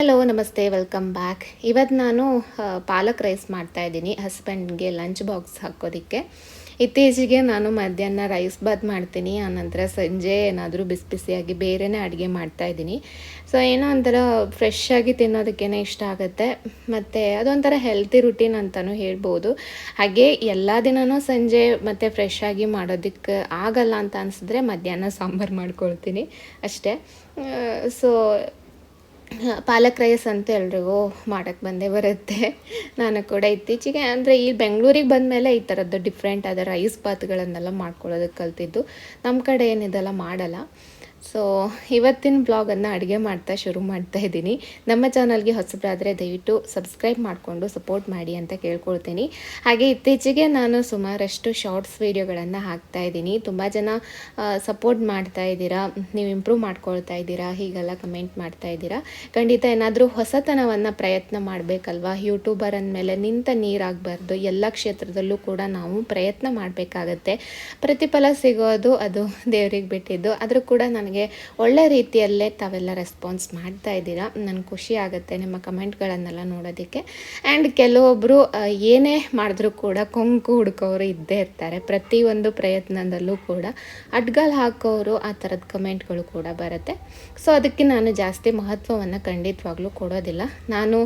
Hello ನಮಸ್ತೆ welcome back ಇವತ್ತು ನಾನು ಪಾಲಕ್ ರೈಸ್ ಮಾಡ್ತಾ ಇದ್ದೀನಿ. ಹಸ್ಬೆಂಡ್ಗೆ ಲಂಚ್ ಬಾಕ್ಸ್ ಹಾಕೋದಕ್ಕೆ. ಇತ್ತೀಚೆಗೆ ನಾನು ಮಧ್ಯಾಹ್ನ ರೈಸ್ ಬಾತ್ ಮಾಡ್ತೀನಿ, ಆನಂತರ ಸಂಜೆ ಏನಾದರೂ ಬಿಸಿ ಬಿಸಿಯಾಗಿ ಬೇರೆನೇ ಅಡುಗೆ ಮಾಡ್ತಾ ಇದ್ದೀನಿ. ಸೊ ಏನೋ ಒಂಥರ ಫ್ರೆಶ್ ಆಗಿ ತಿನ್ನೋದಕ್ಕೇ ಇಷ್ಟ ಆಗುತ್ತೆ. ಮತ್ತು ಅದೊಂಥರ ಹೆಲ್ತಿ ರುಟೀನ್ ಅಂತಲೂ ಹೇಳ್ಬೋದು. ಹಾಗೆ ಎಲ್ಲ ದಿನವೂ ಸಂಜೆ ಮತ್ತು ಫ್ರೆಶ್ ಆಗಿ ಮಾಡೋದಕ್ಕೆ ಆಗಲ್ಲ ಅಂತ ಅನಿಸಿದ್ರೆ ಮಧ್ಯಾಹ್ನ ಸಾಂಬಾರು ಮಾಡ್ಕೊಳ್ತೀನಿ ಅಷ್ಟೇ. ಸೊ ಪಾಲಕ್ ರೈಸ್ ಅಂತ ಎಲ್ರಿಗೂ ಮಾಡೋಕ್ಕೆ ಬಂದೇ ಬರುತ್ತೆ. ನಾನು ಕೂಡ ಇತ್ತೀಚೆಗೆ ಅಂದರೆ ಈ ಬೆಂಗಳೂರಿಗೆ ಬಂದ ಮೇಲೆ ಈ ಥರದ್ದು ಡಿಫ್ರೆಂಟ್ ಆದ ರೈಸ್ ಬಾತ್ಗಳನ್ನೆಲ್ಲ ಮಾಡ್ಕೊಳ್ಳೋದಕ್ಕೆ ಕಲ್ತಿದ್ದು. ನಮ್ಮ ಕಡೆ ಏನಿದೆಲ್ಲ ಮಾಡಲ್ಲ. ಸೊ ಇವತ್ತಿನ ಬ್ಲಾಗನ್ನು ಅಡುಗೆ ಮಾಡ್ತಾ ಶುರು ಮಾಡ್ತಾ ಇದ್ದೀನಿ. ನಮ್ಮ ಚಾನಲ್ಗೆ ಹೊಸಬರಾದರೆ ದಯವಿಟ್ಟು ಸಬ್ಸ್ಕ್ರೈಬ್ ಮಾಡಿಕೊಂಡು ಸಪೋರ್ಟ್ ಮಾಡಿ ಅಂತ ಕೇಳ್ಕೊಳ್ತೀನಿ. ಹಾಗೆ ಇತ್ತೀಚೆಗೆ ನಾನು ಸುಮಾರಷ್ಟು ಶಾರ್ಟ್ಸ್ ವೀಡಿಯೋಗಳನ್ನು ಹಾಕ್ತಾ ಇದ್ದೀನಿ. ತುಂಬ ಜನ ಸಪೋರ್ಟ್ ಮಾಡ್ತಾ ಇದ್ದೀರಾ, ನೀವು ಇಂಪ್ರೂವ್ ಮಾಡ್ಕೊಳ್ತಾ ಇದ್ದೀರಾ, ಹೀಗೆಲ್ಲ ಕಮೆಂಟ್ ಮಾಡ್ತಾ ಇದ್ದೀರಾ. ಖಂಡಿತ ಏನಾದರೂ ಹೊಸತನವನ್ನು ಪ್ರಯತ್ನ ಮಾಡಬೇಕಲ್ವಾ? ಯೂಟ್ಯೂಬರ್ ಅಂದಮೇಲೆ ನಿಂತ ನೀರಾಗಬಾರ್ದು. ಎಲ್ಲ ಕ್ಷೇತ್ರದಲ್ಲೂ ಕೂಡ ನಾವು ಪ್ರಯತ್ನ ಮಾಡಬೇಕಾಗತ್ತೆ. ಪ್ರತಿಫಲ ಸಿಗೋದು ಅದು ದೇವರಿಗೆ ಬಿಟ್ಟಿದ್ದು. ಆದರೂ ಕೂಡ ನನಗೆ ಒಳ್ಳೆ ರೀತಿಯಲ್ಲೇ ತಾವೆಲ್ಲ ರೆಸ್ಪಾನ್ಸ್ ಮಾಡ್ತಾ ಇದ್ದೀರಾ? ನನಗೆ ಖುಷಿ ಆಗುತ್ತೆ ನಿಮ್ಮ ಕಮೆಂಟ್ಗಳನ್ನೆಲ್ಲ ನೋಡೋದಕ್ಕೆ. ಆ್ಯಂಡ್ ಕೆಲವೊಬ್ಬರು ಏನೇ ಮಾಡಿದ್ರೂ ಕೂಡ ಕೊಂಕು ಹುಡ್ಕೋರು ಇದ್ದೇ ಇರ್ತಾರೆ. ಪ್ರತಿಯೊಂದು ಪ್ರಯತ್ನದಲ್ಲೂ ಕೂಡ ಅಡ್ಗಲ್ ಹಾಕೋರು ಆ ಥರದ ಕಮೆಂಟ್ಗಳು ಕೂಡ ಬರುತ್ತೆ. ಸೊ ಅದಕ್ಕೆ ನಾನು ಜಾಸ್ತಿ ಮಹತ್ವವನ್ನು ಖಂಡಿತವಾಗ್ಲೂ ಕೊಡೋದಿಲ್ಲ. ನಾನು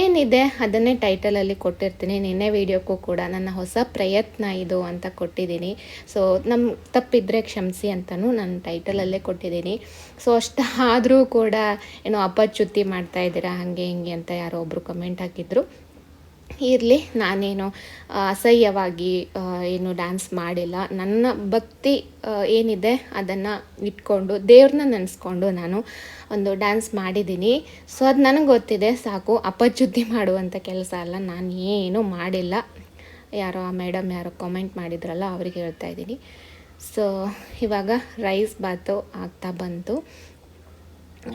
ಏನಿದೆ ಅದನ್ನೇ ಟೈಟಲಲ್ಲಿ ಕೊಟ್ಟಿರ್ತೀನಿ. ನಿನ್ನೆ ವೀಡಿಯೋಕ್ಕೂ ಕೂಡ ನನ್ನ ಹೊಸ ಪ್ರಯತ್ನ ಇದು ಅಂತ ಕೊಟ್ಟಿದ್ದೀನಿ. ಸೊ ನಮ್ಮ ತಪ್ಪಿದ್ರೆ ಕ್ಷಮಿಸಿ ಅಂತಲೂ ನಾನು ಟೈಟಲಲ್ಲೇ ಕೊಟ್ಟಿದ್ದೀನಿ. ಸೊ ಅಷ್ಟು ಆದರೂ ಕೂಡ ಏನೋ ಅಪಚ್ಯುತಿ ಮಾಡ್ತಾ ಇದ್ದೀರಾ, ಹಾಗೆ ಹಿಂಗೆ ಅಂತ ಯಾರೋ ಒಬ್ಬರು ಕಮೆಂಟ್ ಹಾಕಿದ್ರು. ಇರಲಿ, ನಾನೇನು ಅಸಹ್ಯವಾಗಿ ಏನು ಡ್ಯಾನ್ಸ್ ಮಾಡಿಲ್ಲ. ನನ್ನ ಭಕ್ತಿ ಏನಿದೆ ಅದನ್ನು ಇಟ್ಕೊಂಡು ದೇವ್ರನ್ನ ನೆನೆಸ್ಕೊಂಡು ನಾನು ಒಂದು ಡ್ಯಾನ್ಸ್ ಮಾಡಿದ್ದೀನಿ. ಸೊ ಅದು ನನಗೆ ಗೊತ್ತಿದೆ, ಸಾಕು, ಅಪಚ್ಯುತಿ ಮಾಡುವಂಥ ಕೆಲಸ ಅಲ್ಲ ನಾನು ಏನೂ ಮಾಡಿಲ್ಲ. ಯಾರೋ, ಆ ಮೇಡಮ್ ಯಾರೋ ಕಾಮೆಂಟ್ ಮಾಡಿದ್ರಲ್ಲ, ಅವ್ರಿಗೆ ಹೇಳ್ತಾ ಇದ್ದೀನಿ. ಸೊ ಇವಾಗ ರೈಸ್ ಬಾತು ಆಗ್ತಾ ಬಂತು.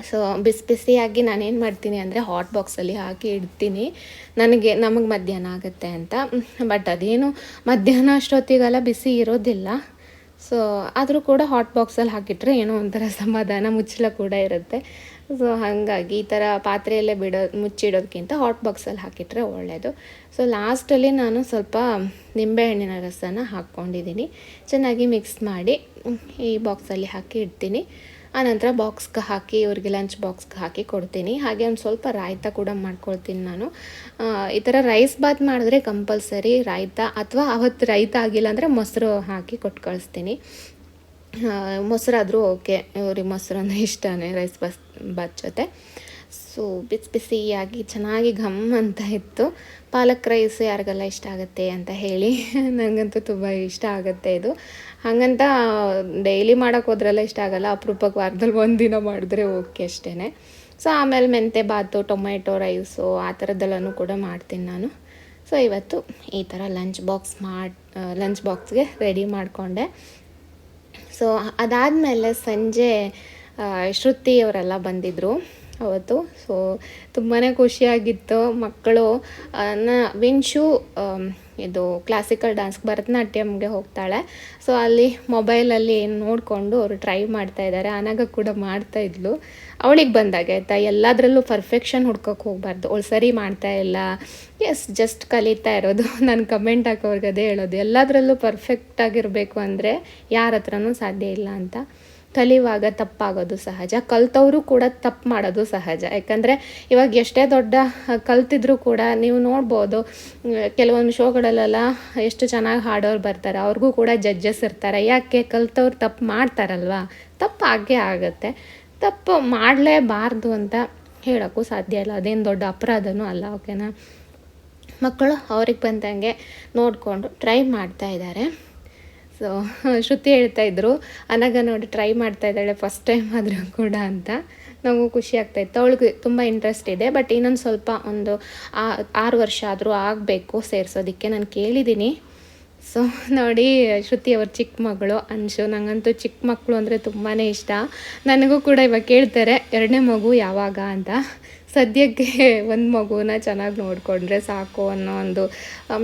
ಸೊ ಬಿಸಿ ಬಿಸಿಯಾಗಿ ನಾನೇನು ಮಾಡ್ತೀನಿ ಅಂದರೆ ಹಾಟ್ ಬಾಕ್ಸಲ್ಲಿ ಹಾಕಿ ಇಡ್ತೀನಿ. ನನಗೆ, ನಮಗೆ ಮಧ್ಯಾಹ್ನ ಆಗುತ್ತೆ ಅಂತ. ಬಟ್ ಅದೇನು ಮಧ್ಯಾಹ್ನ ಅಷ್ಟೊತ್ತಿಗೆಲ್ಲ ಬಿಸಿ ಇರೋದಿಲ್ಲ. ಸೊ ಆದರೂ ಕೂಡ ಹಾಟ್ ಬಾಕ್ಸಲ್ಲಿ ಹಾಕಿಟ್ರೆ ಏನೋ ಒಂಥರ ಸಮಾಧಾನ, ಮುಚ್ಚಳ ಕೂಡ ಇರುತ್ತೆ. ಸೊ ಹಾಗಾಗಿ ಈ ಥರ ಪಾತ್ರೆಯಲ್ಲೇ ಬಿಡೋ ಮುಚ್ಚಿಡೋದಕ್ಕಿಂತ ಹಾಟ್ ಬಾಕ್ಸಲ್ಲಿ ಹಾಕಿಟ್ರೆ ಒಳ್ಳೆಯದು ಸೊ ಲಾಸ್ಟಲ್ಲಿ ನಾನು ಸ್ವಲ್ಪ ನಿಂಬೆಹಣ್ಣಿನ ರಸನ ಹಾಕ್ಕೊಂಡಿದ್ದೀನಿ. ಚೆನ್ನಾಗಿ ಮಿಕ್ಸ್ ಮಾಡಿ ಈ ಬಾಕ್ಸಲ್ಲಿ ಹಾಕಿ ಇಡ್ತೀನಿ. ಆನಂತರ ಬಾಕ್ಸ್ಗೆ ಹಾಕಿ, ಇವ್ರಿಗೆ ಲಂಚ್ ಬಾಕ್ಸ್ಗೆ ಹಾಕಿ ಕೊಡ್ತೀನಿ. ಹಾಗೆ ಒಂದು ಸ್ವಲ್ಪ ರಾಯ್ತ ಕೂಡ ಮಾಡ್ಕೊಳ್ತೀನಿ ನಾನು. ಈ ಥರ ರೈಸ್ ಬಾತ್ ಮಾಡಿದ್ರೆ ಕಂಪಲ್ಸರಿ ರಾಯ್ತ ಅಥವಾ ಅವತ್ತು ರೈತ ಆಗಿಲ್ಲ ಅಂದರೆ ಮೊಸರು ಹಾಕಿ ಕೊಟ್ಟು ಕಳಿಸ್ತೀನಿ ಮೊಸರಾದರೂ ಓಕೆ. ಇವ್ರಿಗೆ ಮೊಸರು ಅಂದರೆ ಇಷ್ಟನೇ ರೈಸ್ ಬಸ್, ಬಾತ್ ಜೊತೆ. ಸೊ ಬಿಸಿ ಬಿಸಿಯಾಗಿ ಚೆನ್ನಾಗಿ ಘಮ್ ಅಂತ ಇತ್ತು. ಪಾಲಕ್ ರೈಸ್ ಯಾರಿಗೆಲ್ಲ ಇಷ್ಟ ಆಗುತ್ತೆ ಅಂತ ಹೇಳಿ ನನಗಂತೂ ತುಂಬ ಇಷ್ಟ ಆಗುತ್ತೆ ಇದು. ಹಾಗಂತ ಡೈಲಿ ಮಾಡೋಕ್ಕೆ ಹೋದ್ರೆಲ್ಲ ಇಷ್ಟ ಆಗಲ್ಲ. ಅಪರೂಪಕ್ಕೆ ವಾರದಲ್ಲಿ ಒಂದು ದಿನ ಮಾಡಿದ್ರೆ ಓಕೆ ಅಷ್ಟೇ ಸೊ ಆಮೇಲೆ ಮೆಂತೆ ಬಾತು ಟೊಮೆಟೊ ರೈಸು ಆ ಥರದ್ದೆಲ್ಲನೂ ಕೂಡ ಮಾಡ್ತೀನಿ ನಾನು. ಸೊ ಇವತ್ತು ಈ ಥರ ಲಂಚ್ ಬಾಕ್ಸ್ ಮಾಡಿ ಲಂಚ್ ಬಾಕ್ಸ್ಗೆ ರೆಡಿ ಮಾಡಿಕೊಂಡೆ. ಸೊ ಅದಾದಮೇಲೆ ಸಂಜೆ ಶ್ರುತಿ ಅವರೆಲ್ಲ ಬಂದಿದ್ದರು ಅವತ್ತು. ಸೊ ತುಂಬಾ ಖುಷಿಯಾಗಿತ್ತು ಮಕ್ಕಳು. ನ ಆಮ್, ಇದು ಕ್ಲಾಸಿಕಲ್ ಡ್ಯಾನ್ಸ್ ಭರತನಾಟ್ಯಮ್ಗೆ ಹೋಗ್ತಾಳೆ. ಸೊ ಅಲ್ಲಿ ಮೊಬೈಲಲ್ಲಿ ಏನು ನೋಡಿಕೊಂಡು ಅವರು ಟ್ರೈ ಮಾಡ್ತಾ ಇದ್ದಾರೆ ಅನಾಗ ಕೂಡ ಮಾಡ್ತಾ ಇದ್ಲು. ಅವಳಿಗೆ ಬಂದಾಗ ಆಯ್ತಾ? ಎಲ್ಲದರಲ್ಲೂ ಪರ್ಫೆಕ್ಷನ್ ಹುಡ್ಕೋಕೆ ಹೋಗ್ಬಾರ್ದು. ಅವಳು ಸರಿ ಮಾಡ್ತಾ ಇಲ್ಲ. ಎಸ್ ಜಸ್ಟ್ ಕಲಿತಾ ಇರೋದು. ನಾನು ಕಮೆಂಟ್ ಹಾಕೋರ್ಗೆ ಅದೇ ಹೇಳೋದು. ಎಲ್ಲದರಲ್ಲೂ ಪರ್ಫೆಕ್ಟ್ ಆಗಿರಬೇಕು ಅಂದರೆ ಯಾರ ಹತ್ರನೂ ಸಾಧ್ಯ ಇಲ್ಲ ಅಂತ. ಕಲಿಯುವಾಗ ತಪ್ಪಾಗೋದು ಸಹಜ, ಕಲ್ತವರು ಕೂಡ ತಪ್ಪು ಮಾಡೋದು ಸಹಜ. ಯಾಕಂದರೆ ಇವಾಗ ಎಷ್ಟೇ ದೊಡ್ಡ ಕಲ್ತಿದ್ರು ಕೂಡ ನೀವು ನೋಡ್ಬೋದು, ಕೆಲವೊಂದು ಶೋಗಳಲ್ಲೆಲ್ಲ ಎಷ್ಟು ಚೆನ್ನಾಗಿ ಹಾಡೋರು ಬರ್ತಾರೆ, ಅವ್ರಿಗೂ ಕೂಡ ಜಡ್ಜಸ್ ಇರ್ತಾರೆ. ಯಾಕೆ? ಕಲ್ತವ್ರು ತಪ್ಪು ಮಾಡ್ತಾರಲ್ವಾ? ತಪ್ಪು ಆಗೇ ಆಗುತ್ತೆ. ತಪ್ಪು ಮಾಡಲೇಬಾರ್ದು ಅಂತ ಹೇಳೋಕ್ಕೂ ಸಾಧ್ಯ ಇಲ್ಲ. ಅದೇನು ದೊಡ್ಡ ಅಪರಾಧನೂ ಅಲ್ಲ, ಓಕೆನಾ? ಮಕ್ಕಳು ಅವ್ರಿಗೆ ಬಂದಂಗೆ ನೋಡಿಕೊಂಡು ಟ್ರೈ ಮಾಡ್ತಾ ಇದ್ದಾರೆ. ಸೊ ಶ್ರುತಿ ಹೇಳ್ತಾ ಇದ್ರು ಅನಗ ನೋಡಿ ಟ್ರೈ ಮಾಡ್ತಾ ಇದ್ದಾಳೆ ಫಸ್ಟ್ ಟೈಮ್ ಆದರೂ ಕೂಡ ಅಂತ. ನಮಗೂ ಖುಷಿ ಆಗ್ತಾಯಿತ್ತು ಅವಳಿಗೆ ತುಂಬ ಇಂಟ್ರೆಸ್ಟ್ ಇದೆ ಬಟ್ ಇನ್ನೊಂದು ಸ್ವಲ್ಪ ಒಂದು ಆರು ವರ್ಷ ಆದರೂ ಆಗಬೇಕು ಸೇರಿಸೋದಕ್ಕೆ ನಾನು ಕೇಳಿದ್ದೀನಿ ಸೊ ನೋಡಿ, ಶ್ರುತಿ ಅವ್ರ ಚಿಕ್ಕ ಮಗಳು ಅಂಶು ನನಗಂತೂ ಚಿಕ್ಕ ಮಕ್ಕಳು ಅಂದರೆ ತುಂಬಾ ಇಷ್ಟ. ನನಗೂ ಕೂಡ ಇವಾಗ ಕೇಳ್ತಾರೆ, ಎರಡನೇ ಮಗು ಯಾವಾಗ? ಅಂತ. ಸದ್ಯಕ್ಕೆ ಒಂದು ಮಗುನ ಚೆನ್ನಾಗಿ ನೋಡಿಕೊಂಡ್ರೆ ಸಾಕು ಅನ್ನೋ ಒಂದು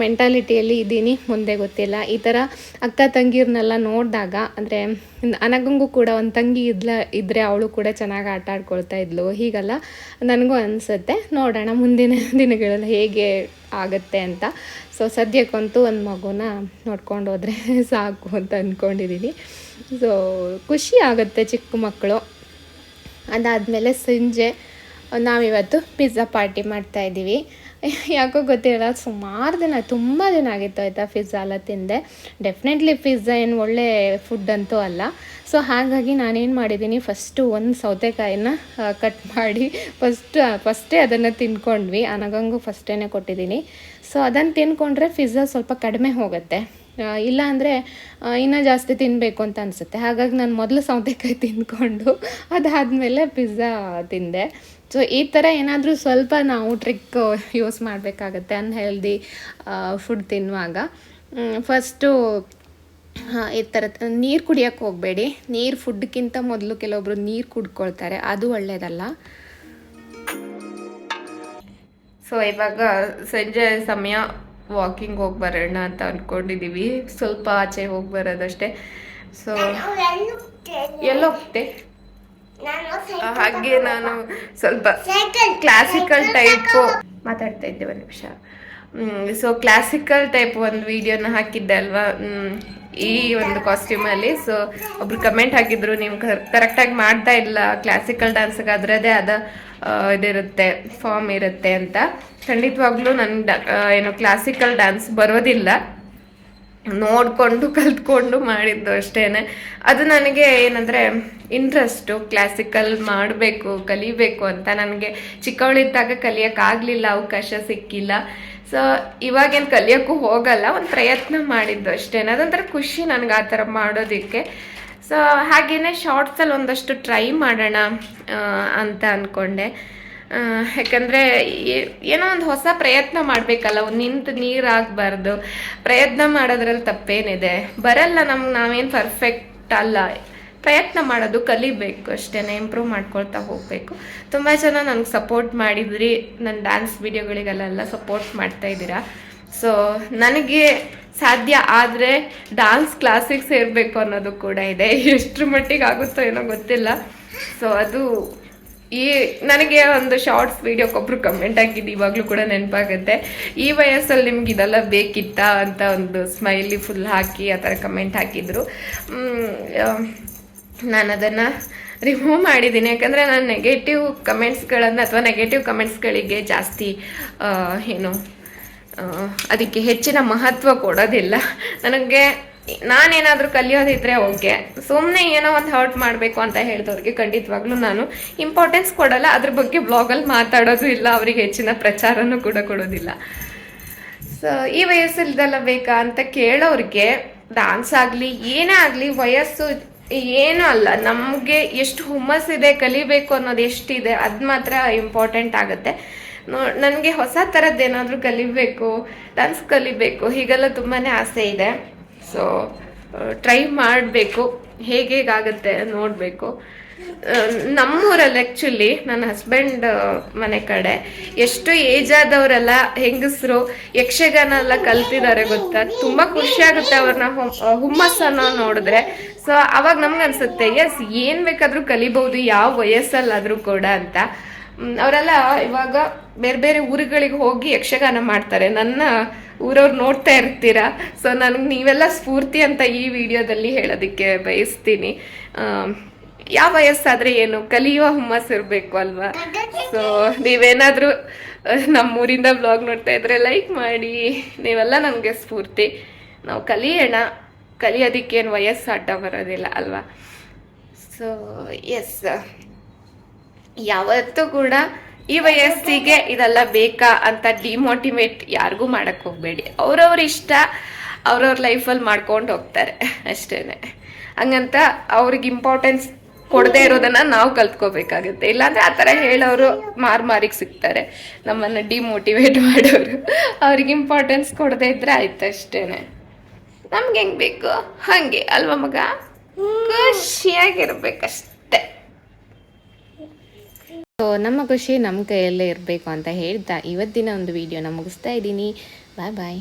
ಮೆಂಟಾಲಿಟಿಯಲ್ಲಿ ಇದ್ದೀನಿ. ಮುಂದೆ ಗೊತ್ತಿಲ್ಲ. ಈ ಥರ ಅಕ್ಕ ತಂಗಿರ್ನೆಲ್ಲ ನೋಡಿದಾಗ, ಅಂದರೆ, ಅನಗಂಗೂ ಕೂಡ ಒಂದು ತಂಗಿ ಇದ್ಲ ಇದ್ದರೆ ಅವಳು ಕೂಡ ಚೆನ್ನಾಗಿ ಆಟ ಆಡ್ಕೊಳ್ತಾ ಇದ್ಲು. ಹೀಗಲ್ಲ, ನನಗೂ ಅನಿಸುತ್ತೆ. ನೋಡೋಣ, ಮುಂದಿನ ದಿನಗಳಲ್ಲಿ ಹೇಗೆ ಆಗುತ್ತೆ ಅಂತ. ಸೊ ಸದ್ಯಕ್ಕಂತೂ ಒಂದು ಮಗುನ ನೋಡ್ಕೊಂಡು ಹೋದರೆ ಸಾಕು ಅಂತ ಅಂದ್ಕೊಂಡಿದ್ದೀನಿ ಸೊ ಖುಷಿ ಆಗುತ್ತೆ ಚಿಕ್ಕ ಮಕ್ಕಳು. ಅದಾದಮೇಲೆ ಸಂಜೆ ನಾವಿವತ್ತು ಪಿಜ್ಜಾ ಪಾರ್ಟಿ ಮಾಡ್ತಾ ಇದ್ದೀವಿ. ಯಾಕೋ ಗೊತ್ತಿಲ್ಲ, ಸುಮಾರು ದಿನ, ತುಂಬ ದಿನ ಆಗಿತ್ತು ಆಯಿತಾ ಪಿಜ್ಜಾ ಎಲ್ಲ ತಿಂದೆ. ಡೆಫಿನೆಟ್ಲಿ ಪಿಜ್ಜಾ ಏನು ಒಳ್ಳೆ ಫುಡ್ ಅಂತೂ ಅಲ್ಲ. ಸೊ ಹಾಗಾಗಿ ನಾನೇನು ಮಾಡಿದ್ದೀನಿ ಫಸ್ಟು ಒಂದು ಸೌತೆಕಾಯಿನ ಕಟ್ ಮಾಡಿ ಫಸ್ಟ್ ಫಸ್ಟೇ ಅದನ್ನು ತಿನ್ಕೊಂಡ್ವಿ ಅನಗಂಗೂ ಫಸ್ಟೇ ಕೊಟ್ಟಿದ್ದೀನಿ. ಸೊ ಅದನ್ನು ತಿನ್ಕೊಂಡ್ರೆ ಪಿಜ್ಜಾ ಸ್ವಲ್ಪ ಕಡಿಮೆ ಹೋಗುತ್ತೆ. ಇಲ್ಲ ಅಂದರೆ ಇನ್ನೂ ಜಾಸ್ತಿ ತಿನ್ನಬೇಕು ಅಂತ ಅನಿಸುತ್ತೆ. ಹಾಗಾಗಿ ನಾನು ಮೊದಲು ಸೌತೆಕಾಯಿ ತಿಂದ್ಕೊಂಡು, ಅದಾದಮೇಲೆ ಪಿಜ್ಜಾ ತಿಂದೆ. ಸೊ ಈ ಥರ ಏನಾದರೂ ಸ್ವಲ್ಪ ನಾವು ಟ್ರಿಕ್ ಯೂಸ್ ಮಾಡಬೇಕಾಗತ್ತೆ ಅನ್ಹೆಲ್ದಿ ಫುಡ್ ತಿನ್ನುವಾಗ. ಫಸ್ಟು ಈ ಥರ ನೀರು ಕುಡಿಯೋಕ್ಕೆ ಹೋಗಬೇಡಿ. ನೀರು ಫುಡ್ಗಿಂತ ಮೊದಲು ಕೆಲವೊಬ್ರು ನೀರು ಕುಡ್ಕೊಳ್ತಾರೆ ಅದು ಒಳ್ಳೆಯದಲ್ಲ ಸೊ ಇವಾಗ ಸಂಜೆ ಸಮಯ ವಾಕಿಂಗ್ ಹೋಗಿ ಬರೋಣ ಅಂತ ಅಂದ್ಕೊಂಡಿದ್ದೀವಿ ಸ್ವಲ್ಪ ಆಚೆ ಹೋಗಿ ಬರೋದಷ್ಟೇ. ಸೊ ಎಲ್ಲೋಗ್ತೆ ಹಾಗೆ ನಾನು ಸ್ವಲ್ಪ ಕ್ಲಾಸಿಕಲ್ ಟೈಪು ಮಾತಾಡ್ತಾ ಇದ್ದೆ ಒಂದು ನಿಮಿಷ. ಸೊ ಕ್ಲಾಸಿಕಲ್ ಟೈಪ್ ಒಂದು ವಿಡಿಯೋನ ಹಾಕಿದ್ದೆ ಅಲ್ವಾ? ಈ ಒಂದು ಕಾಸ್ಟ್ಯೂಮಲ್ಲಿ ಸೊ ಒಬ್ರು ಕಮೆಂಟ್ ಹಾಕಿದ್ರು ನೀವು ಕರೆಕ್ಟಾಗಿ ಮಾಡ್ತಾ ಇಲ್ಲ. ಕ್ಲಾಸಿಕಲ್ ಡ್ಯಾನ್ಸ್ಗೆ ಅದರದೇ ಆದ ಇದಿರುತ್ತೆ ಫಾರ್ಮ್ ಇರುತ್ತೆ ಅಂತ. ಖಂಡಿತವಾಗ್ಲೂ ನನ್ನ ಏನು ಕ್ಲಾಸಿಕಲ್ ಡ್ಯಾನ್ಸ್ ಬರೋದಿಲ್ಲ. ನೋಡಿಕೊಂಡು ಕಲ್ತ್ಕೊಂಡು ಮಾಡಿದ್ದು ಅಷ್ಟೇ ಅದು ನನಗೆ ಏನಂದರೆ ಇಂಟ್ರೆಸ್ಟು ಕ್ಲಾಸಿಕಲ್ ಮಾಡಬೇಕು, ಕಲಿಬೇಕು ಅಂತ ನನಗೆ ಚಿಕ್ಕವಳಿದ್ದಾಗ ಕಲಿಯೋಕ್ಕಾಗಲಿಲ್ಲ ಅವಕಾಶ ಸಿಕ್ಕಿಲ್ಲ. ಸೊ ಇವಾಗೇನು ಕಲಿಯೋಕ್ಕೂ ಹೋಗಲ್ಲ, ಒಂದು ಪ್ರಯತ್ನ ಮಾಡಿದ್ದು ಅಷ್ಟೇ ಅದೊಂಥರ ಖುಷಿ ನನಗೆ ಆ ಥರ ಮಾಡೋದಕ್ಕೆ. ಸೊ ಹಾಗೆಯೇ ಶಾರ್ಟ್ಸಲ್ಲಿ ಒಂದಷ್ಟು ಟ್ರೈ ಮಾಡೋಣ ಅಂತ ಅಂದ್ಕೊಂಡೆ ಯಾಕಂದ್ರೆ ಏನೋ ಒಂದು ಹೊಸ ಪ್ರಯತ್ನ ಮಾಡಬೇಕಲ್ಲ ನಿಂತು ನೀರಾಗಬಾರ್ದು. ಪ್ರಯತ್ನ ಮಾಡೋದ್ರಲ್ಲಿ ತಪ್ಪೇನಿದೆ. ಬರಲ್ಲ ನಮ್ಗೆ, ನಾವೇನು ಪರ್ಫೆಕ್ಟ್ ಅಲ್ಲ. ಪ್ರಯತ್ನ ಮಾಡೋದು ಕಲಿಬೇಕು ಅಷ್ಟೇ ಇಂಪ್ರೂವ್ ಮಾಡ್ಕೊಳ್ತಾ ಹೋಗಬೇಕು. ತುಂಬ ಜನ ನನಗೆ ಸಪೋರ್ಟ್ ಮಾಡಿದ್ರಿ ನನ್ನ ಡ್ಯಾನ್ಸ್ ವೀಡಿಯೋಗಳಿಗೆಲ್ಲ ಸಪೋರ್ಟ್ ಮಾಡ್ತಾ ಇದ್ದೀರಾ. ಸೊ ನನಗೆ ಸಾಧ್ಯ ಆದರೆ ಡಾನ್ಸ್ ಕ್ಲಾಸಿಗೆ ಸೇರಬೇಕು ಅನ್ನೋದು ಕೂಡ ಇದೆ. ಎಷ್ಟರ ಮಟ್ಟಿಗೆ ಆಗುತ್ತೋ ಏನೋ ಗೊತ್ತಿಲ್ಲ. ಸೊ ಅದು ಈ ನನಗೆ ಒಂದು ಶಾರ್ಟ್ಸ್ ವಿಡಿಯೋಕ್ಕೊಬ್ರು ಕಮೆಂಟ್ ಹಾಕಿದ್ದು ಇವಾಗಲೂ ಕೂಡ ನೆನಪಾಗುತ್ತೆ. ಈ ವಯಸ್ಸಲ್ಲಿ ನಿಮ್ಗೆ ಇದೆಲ್ಲ ಬೇಕಿತ್ತಾ ಅಂತ ಒಂದು ಸ್ಮೈಲಿ ಫುಲ್ ಹಾಕಿ ಆ ಥರ ಕಮೆಂಟ್ ಹಾಕಿದ್ರು. ನಾನು ಅದನ್ನು ರಿಮೂವ್ ಮಾಡಿದ್ದೀನಿ. ಯಾಕಂದರೆ ನಾನು ನೆಗೆಟಿವ್ ಕಮೆಂಟ್ಸ್ಗಳನ್ನು ಅಥವಾ ನೆಗೆಟಿವ್ ಕಮೆಂಟ್ಸ್ಗಳಿಗೆ ಜಾಸ್ತಿ ಏನು ಅದಕ್ಕೆ ಹೆಚ್ಚಿನ ಮಹತ್ವ ಕೊಡೋದಿಲ್ಲ. ನನಗೆ ನಾನೇನಾದರೂ ಕಲಿಯೋದಿದ್ರೆ ಓಕೆ. ಸುಮ್ಮನೆ ಏನೋ ಒಂದು ಹರ್ಟ್ ಮಾಡಬೇಕು ಅಂತ ಹೇಳಿದವ್ರಿಗೆ ಖಂಡಿತವಾಗ್ಲೂ ನಾನು ಇಂಪಾರ್ಟೆನ್ಸ್ ಕೊಡಲ್ಲ. ಅದ್ರ ಬಗ್ಗೆ ಬ್ಲಾಗಲ್ಲಿ ಮಾತಾಡೋದು ಇಲ್ಲ. ಅವರಿಗೆ ಹೆಚ್ಚಿನ ಪ್ರಚಾರನೂ ಕೂಡ ಕೊಡೋದಿಲ್ಲ. ಸೊ ಈ ವಯಸ್ಸಲ್ಲಿ ಬೇಕಾ ಅಂತ ಕೇಳೋರಿಗೆ ಡಾನ್ಸ್ ಆಗಲಿ, ಏನೇ ಆಗಲಿ, ವಯಸ್ಸು ಏನೂ ಅಲ್ಲ. ನಮಗೆ ಎಷ್ಟು ಹುಮ್ಮಸ್ಸಿದೆ ಕಲಿಬೇಕು ಅನ್ನೋದು ಎಷ್ಟಿದೆ, ಅದು ಮಾತ್ರ ಇಂಪಾರ್ಟೆಂಟ್ ಆಗುತ್ತೆ. ನೋ, ನನಗೆ ಹೊಸ ಥರದ್ದು ಏನಾದರೂ ಕಲಿಬೇಕು ಡಾನ್ಸ್ ಕಲಿಬೇಕು, ಹೀಗೆಲ್ಲ ತುಂಬಾ ಆಸೆ ಇದೆ. ಸೊ ಟ್ರೈ ಮಾಡಬೇಕು. ಹೇಗೇಗಾಗುತ್ತೆ ನೋಡಬೇಕು. ನಮ್ಮೂರಲ್ಲಿ ಆ್ಯಕ್ಚುಲಿ ನನ್ನ ಹಸ್ಬೆಂಡ್ ಮನೆ ಕಡೆ ಎಷ್ಟು ಏಜ್ ಆದವರೆಲ್ಲ ಹೆಂಗಸರು ಯಕ್ಷಗಾನ ಎಲ್ಲ ಕಲ್ತಿದ್ದಾರೆ ಗೊತ್ತಾ? ತುಂಬ ಖುಷಿ ಆಗುತ್ತೆ ಅವ್ರನ್ನ ಹುಮ್ಮಸ್ಸನ್ನು ನೋಡಿದ್ರೆ. ಸೊ ಅವಾಗ ನಮ್ಗೆ ಅನ್ಸುತ್ತೆ ಎಸ್ ಏನು ಬೇಕಾದರೂ ಕಲಿಬಹುದು ಯಾವ ವಯಸ್ಸಲ್ಲಾದರೂ ಕೂಡ ಅಂತ. ಅವರೆಲ್ಲ ಇವಾಗ ಬೇರೆ ಬೇರೆ ಊರುಗಳಿಗೆ ಹೋಗಿ ಯಕ್ಷಗಾನ ಮಾಡ್ತಾರೆ. ನನ್ನ ಊರವ್ರು ನೋಡ್ತಾ ಇರ್ತೀರಾ? ಸೊ ನನಗೆ ನೀವೆಲ್ಲ ಸ್ಫೂರ್ತಿ ಅಂತ ಈ ವಿಡಿಯೋದಲ್ಲಿ ಹೇಳೋದಕ್ಕೆ ಬಯಸ್ತೀನಿ. ಯಾವ ವಯಸ್ಸಾದರೆ ಏನು? ಕಲಿಯುವ ಹುಮ್ಮಸ್ ಇರಬೇಕು ಅಲ್ವಾ? ಸೊ ನೀವೇನಾದರೂ ನಮ್ಮೂರಿಂದ ಬ್ಲಾಗ್ ನೋಡ್ತಾ ಇದ್ರೆ ಲೈಕ್ ಮಾಡಿ. ನೀವೆಲ್ಲ ನಮಗೆ ಸ್ಫೂರ್ತಿ. ನಾವು ಕಲಿಯೋಣ. ಕಲಿಯೋದಕ್ಕೇನು ವಯಸ್ಸು ಅಡ್ಡ ಬರೋದಿಲ್ಲ ಅಲ್ವಾ? ಸೊ ಎಸ್ ಯಾವತ್ತೂ ಕೂಡ ಈ ವಯಸ್ಸಿಗೆ ಇದೆಲ್ಲ ಬೇಕಾ ಅಂತ ಡಿಮೋಟಿವೇಟ್ ಯಾರಿಗೂ ಮಾಡಕ್ ಹೋಗ್ಬೇಡಿ. ಅವ್ರವ್ರ ಇಷ್ಟ, ಅವ್ರವ್ರ ಲೈಫಲ್ಲಿ ಮಾಡ್ಕೊಂಡು ಹೋಗ್ತಾರೆ. ಅಷ್ಟೇನೆ. ಹಂಗಂತ ಅವ್ರಿಗೆ ಇಂಪಾರ್ಟೆನ್ಸ್ ಕೊಡದೆ ಇರೋದನ್ನ ನಾವು ಕಲ್ತ್ಕೋಬೇಕಾಗುತ್ತೆ. ಇಲ್ಲಾಂದ್ರೆ ಆ ಥರ ಹೇಳೋರು ಮಾರ್ ಮಾರಿಗೆ ಸಿಗ್ತಾರೆ. ನಮ್ಮನ್ನ ಡಿಮೋಟಿವೇಟ್ ಮಾಡೋರು. ಅವ್ರಿಗೆ ಇಂಪಾರ್ಟೆನ್ಸ್ ಕೊಡದೇ ಇದ್ರೆ ಆಯ್ತು ಅಷ್ಟೇನೆ. ನಮ್ಗೆ ಹೆಂಗ್ ಬೇಕು? ಹಂಗೆ, ಅಲ್ವಾ ಮಗ? ಖುಷಿಯಾಗಿರ್ಬೇಕಷ್ಟೆ. ನಮ್ಮ ಖುಷಿ ನಮ್ಮ ಕೈಯಲ್ಲೇ ಇರಬೇಕು ಅಂತ ಹೇಳ್ತಾ ಇವತ್ತಿನ ಒಂದು ವಿಡಿಯೋನ ಮುಗಿಸ್ತಾ ಇದ್ದೀನಿ. ಬಾಯ್ ಬಾಯ್